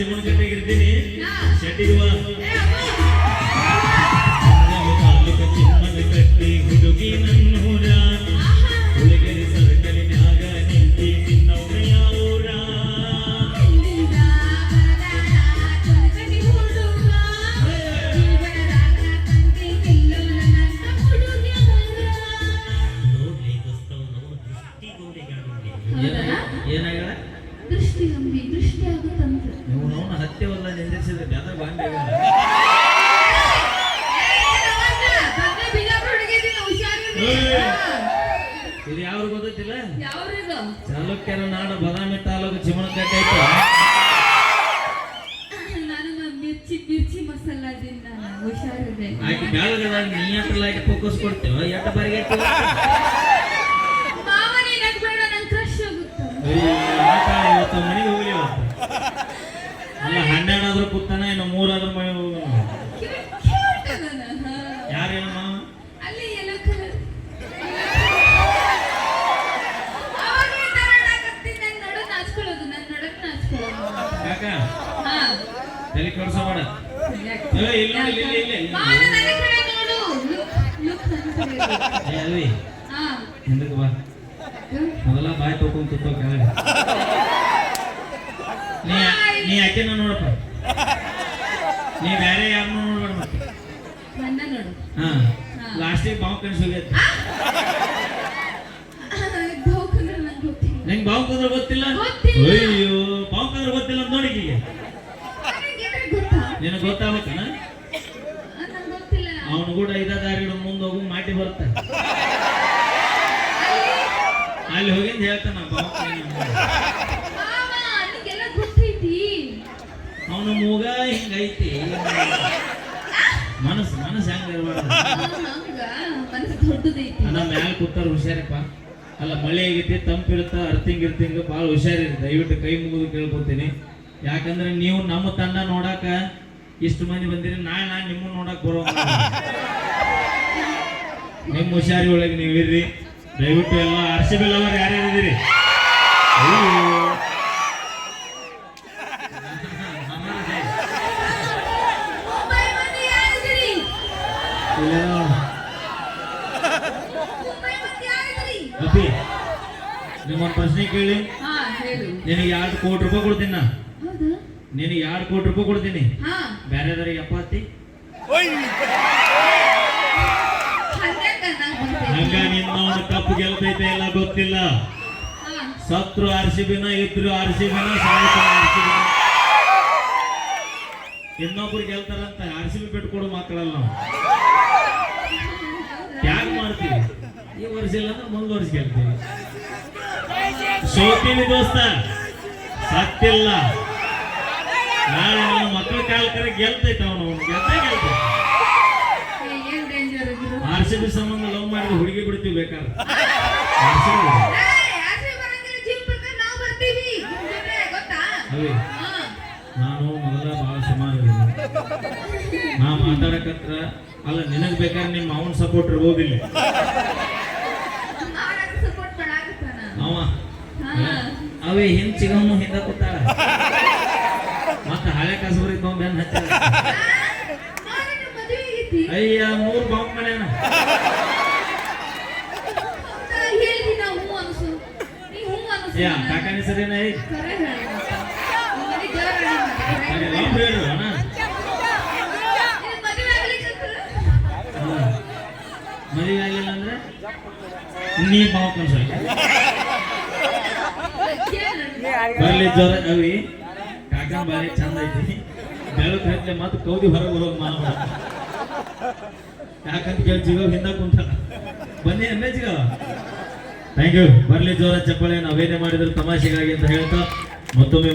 ಇಲ್ಲೇ ಚಿಮ್ಮನಕಟ್ಟೆಗೆ ಇರ್ತೀನಿ ಶೆಟ್ಟಿಗೆ ಚಿಮ್ಮನ ಕಟ್ಟಿ ಹುಡುಗಿ ನನ್ನೂರ. ಹುಡುಗರಿ ಸರ್ಕಲಿನ್ಯಾಗ ನಿಂತಿ ನಿನ್ನವ್ರ ಯಾವೂರ ಏನಾಗ ದೃಷ್ಟಿ ಅಂಬಿ ದೃಷ್ಟಿ ಆಗುತ್ತಂತ ನೀವು ನಾವು ನಿಂದಿಸಿದ ಗದ ಬಾಂಡೆ ಇದು ಯಾರು ಗೊತ್ತಿಲ್ಲ? ಚಾಲುಕ್ಯರ ನಾಡು ಬದಾಮಿ ತಾಲೂಕು ಚಿಮಣಕಟ್ಟೆ ಆಕೆ ಬೆಳಗದ ನೀ ಲೈಟ್ ಫೋಕಸ್ ಕೊಡ್ತೀವ ಎಟ್ಟ ಬರಿಗೆ ಮನೆಗೆ ಹೋಗ್ಲಿ ಅಲ್ಲ ಹನ್ನೆರಡಾದ್ರೂ ಕೂತಾನ? ಇನ್ನು ಮೂರಾದ್ರೂ ಮನೆ ಹೋಗೋಣ. ಯಾರೇನ ಮಾವ? ಅಲ್ಲಿ ಎಲ್ಲೋ ಕಲರ್ ಅವಾಗ್ಲೇ ತರಡಾಕತ್ತೀನಿ ನನ್ ನಡು ನಾಚ್ಕೊಳ್ಳೋದು ನನ್ ನಡಕ್ ನಾಚ್ಕೊಳ್ಳೋದು. ಕಾಕ ಹಾ. ತಲೆ ಕೆಡ್ಸೋಬೇಡ ಏ, ಇಲ್ಲ. ಇಲ್ಲ, ಇಲ್ಲ, ಅಲ್ವಿ ಹಿಂದಕ್ಕೆ ಬಾ. ಮೊದಲ ಬಾಯ್ ತಗೊಂಡ್ ತುತ್ತೋ ಕೆಳಗೆ. ನೀ ನೀ ಆಕೆನ ನೋಡಪ್ಪ ನೀ ಬೇರೆ ಯಾರನ್ನೂ ನೋಡ್ಬೇಡ ಮತ್ತೆ. ನನ್ನ ನೋಡು. ಹಾ. ಲಾಸ್ಟಿಗೆ ಬಾವು ಬಹುಕಂದ್ರೆ ನಂಗೆ ಬಾವು ಕಂದ್ರೆ ಗೊತ್ತಿಲ್ಲ? ಗೊತ್ತಿಲ್ಲ. ಅಯ್ಯೋ ಬಾವು ಕಂದ್ರೆ ಗೊತ್ತಿಲ್ಲ ಅಂತ ನೋಡಿ ಈಗ ನನಗೆ ಗೊತ್ತಾ? ನಿನಗೆ ಗೊತ್ತಾಗ್ಬೇಕನ? ಅವನು ಕೂಡ ಐದ ದಾರಿ ಮುಂದೆ ಹೋಗು ಮಾಟಿ ಬರುತ್ತೆ ಅಲ್ಲಿ ಹೋಗಿಂದ ಹೇಳ್ತಾನ ಬಾವು ಮೂಗ ಹಿಂಗೈತಿ? ಮನಸ್ಸು ಮನಸ್ಸು ಹೆಂಗ ಅದ ಮ್ಯಾಲ ಕೂತಾರ ಹುಷಾರಪ್ಪ. ಅಲ್ಲ ಮಳೆ ಆಗೈತಿ ತಂಪಿರುತ್ತ ಅರ್ತಿಂಗ್ ಇರ್ತಿಂಗ್ ಭಾಳ ಹುಷಾರಿ ದಯವಿಟ್ಟು ಕೈ ಮುಗಿದು ಕೇಳ್ಕೊತೀನಿ. ಯಾಕಂದ್ರೆ ನೀವು ನಮ್ಮ ತನ್ನ ನೋಡಾಕ ಇಷ್ಟು ಮಂದಿ ಬಂದಿರಿ ನಾಳೆ ನಾ ನಿಮ್ಮನ್ನ ನೋಡಕ್ ಬರೋ ನಿಮ್ಮ ಹುಷಾರಿ ಒಳಗೆ ನೀವು ಇರ್ರಿ ದಯವಿಟ್ಟು ಎಲ್ಲ ಆರ್ ಸಿ ಬಿ ಲವರ್ ನಿಮ್ಮೊಂದು ಪ್ರಶ್ನೆ ಕೇಳಿ. ಹಾ ಹೇಳು. ನಿನಗೆ ಎರಡು ಕೋಟಿ ರೂಪಾಯಿ ಕೊಡ್ತೀನಿ ನಾ. ಹೌದಾ. ನಿನಗೆ ಎರಡು ಕೋಟಿ ರೂಪಾಯಿ ಕೊಡ್ತೀನಿ. ಹಾ. ಬೇರೆದವ್ರಿಗೆ ನಂಗ್ ಹಂಗ ನಿನ್ನ ಕಪ್ಪು ಗೆಲ್ತೈತೆ ಎಲ್ಲ ಗೊತ್ತಿಲ್ಲ. ಹಾ. ಸತ್ರು ಆರ್ ಸಿ ಬಿನ ಇದ್ರು ಆರ್ ಸಿ ಬಿನ ಸಾಯ್ತಾರ ಆರ್ ಸಿ ಬಿನ ಇನ್ನೊಬ್ರು ಗೆಲ್ತಾರಂತ ಆರ್ ಸಿ ಬಿ ಬಿಟ್ಕೊಡು ಮಕ್ಕಳಲ್ಲ ನಾವು? ಯಾಕೆ ಮಾಡ್ತೀವಿ? ಈ ವರ್ಷ ಅಂದ್ರೆ ಮುಂದ್ ವರ್ಷ ಸೋತೀನಿ ದೋಸ್ತ. ಸತ್ತಿಲ್ಲ. ನಾಳೆ ನನ್ನ ಮಕ್ಕಳ ಕಾಲ ಕರೆ ಗೆಲ್ತೈತೆ ಅವನು. ಗೆದ್ದೇ ಏನ್ ಡೇಂಜರ್ ಇದ್ರು ಆರ್ ಸಿ ಬಿ ಸಂಬಂಧ ಲವ್ ಮಾಡಿದ ಹುಡುಗಿ ಬಿಡ್ತೀವಿ ಬೇಕಾದ್ರೆ. ಗೊತ್ತಾ ನಾನು ಮೊದಲ ಬಹಳ ಸುಮಾರು ನಾ ಮಾತಾಡಕತ್ರ, ಅಲ್ಲ, ನಿನಗ್ ಬೇಕಾದ್ರೆ ನಿಮ್ಮ ಅವನ್ ಸಪೋರ್ಟ್ ಇರ್ಬೋದಿಲ್ಲ ಮಾರಾಟ ಸಪೋರ್ಟ್ ಮಾಡಾಕತ್ತಾನ ಅವ ಹಾ ಅವೇ ಹಿಂದ್ ಚಿಗಮ್ಮ ಹಿಂದ ಕೂತಾಳ? ಮತ್ತ ಹಳೆ ಕಸಬರಿ ಬೆನ್ ಹಚ್ಚ ಮದುವೆ ಅಯ್ಯ, ಮೂರ್ ಬಾಂಬ್ ಮಾಡ್ಯಾನ. ನಾ ನೀ ಯಾ ಕಾಕಾನಿ ಸರಿನ ಐ ಖರೆ ಹೇಳು ನಿಮ್ ಮನೆ ಜೋರ್ ಆಡಿ ಮತ್ತೆ. ಖರೆ ಹೇಳು. ಲವ್ ಹೇಳು ಅಣ್ಣ ನಿನ್ ಮದುವೆ ಆಗ್ಲಿಕ್ಕಂತ್ರ? ಮದುವೆ ಆಗಿಲ್ಲ ಅಂದ್ರೆ ನೀ ಬಾವು ಕನ್ಸ ಕೇಳು. ಬರ್ಲಿ ಜ್ವರ ಅವಿ ಕಾಕಾ ಬಾರಿ ಚಂದ ಐತಿ. ಬೆಳಕ್ ಹಚ್ಚೆ ಮತ್ತೆ ಕೌದಿ ಹೊರಗೆ ಬರೋದು ಮಾಡ ಯಾಕಂತ ಕೇಳಿ ಜಿಗೋ ಹಿಂದ ಕುಂತ. ಬನ್ನಿ ಅನ್ನೇ ಜಿಗೋ. ಥ್ಯಾಂಕ್ ಯು ಬರ್ಲಿ ಜ್ವರ ಚಪ್ಪಳೆ ನಾವೇನೇ ಮಾಡಿದ್ರು ತಮಾಷೆಗಾಗಿ ಅಂತ ಹೇಳ್ತಾ ಮತ್ತೊಮ್ಮೆ